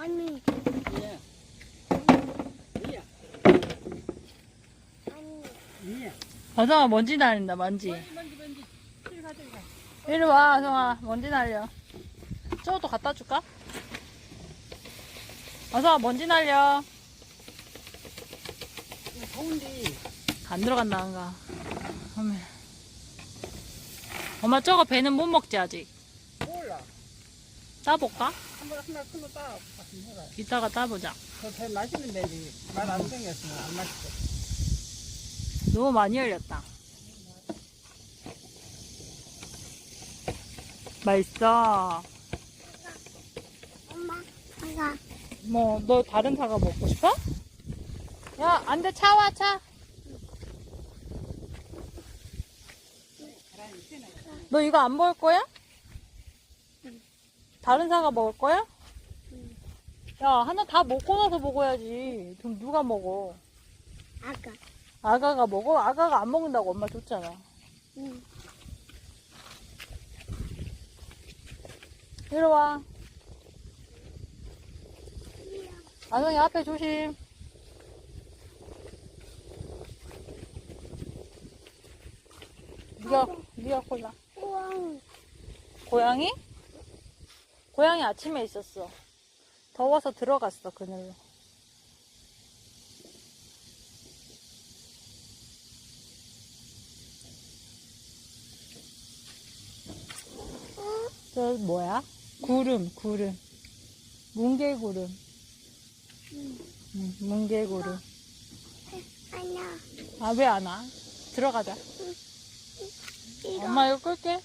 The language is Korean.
아니, 예. 이야, 아니. 이야. 어성아 먼지 날린다 먼지 먼지, 먼지, 먼지. 저리 가, 저리 가. 이리 와 어성아 먼지 날려 저것도 갖다 줄까? 어성아 먼지 날려 이거 더운데. 안 들어간다 안가. 엄마 저거 배는 못 먹지 아직. 따볼까? 한번 따. 이따가 따보자 저배 맛있는 데지. 말안 생겼으면 안 맛있어. 너무 많이 열렸다 맛있어 엄마, 가자. 뭐너 다른 사과 먹고 싶어? 야 안 돼 차 와 차 너 이거 안 먹을 거야? 다른 사과 먹을 거야? 야 하나 다 먹고 나서 먹어야지 그럼 누가 먹어 아까. 아가가 먹어? 아가가 안 먹는다고 엄마 줬잖아 응. 이리 와 아성이 앞에 조심 니가 니가 골라 우와. 고양이? 고양이 아침에 있었어. 더워서 들어갔어, 그늘로. 저 뭐야? 구름, 구름. 뭉게구름. 응, 뭉게구름. 아니야. 아, 왜 안 와? 들어가자. 엄마 이거 끌게.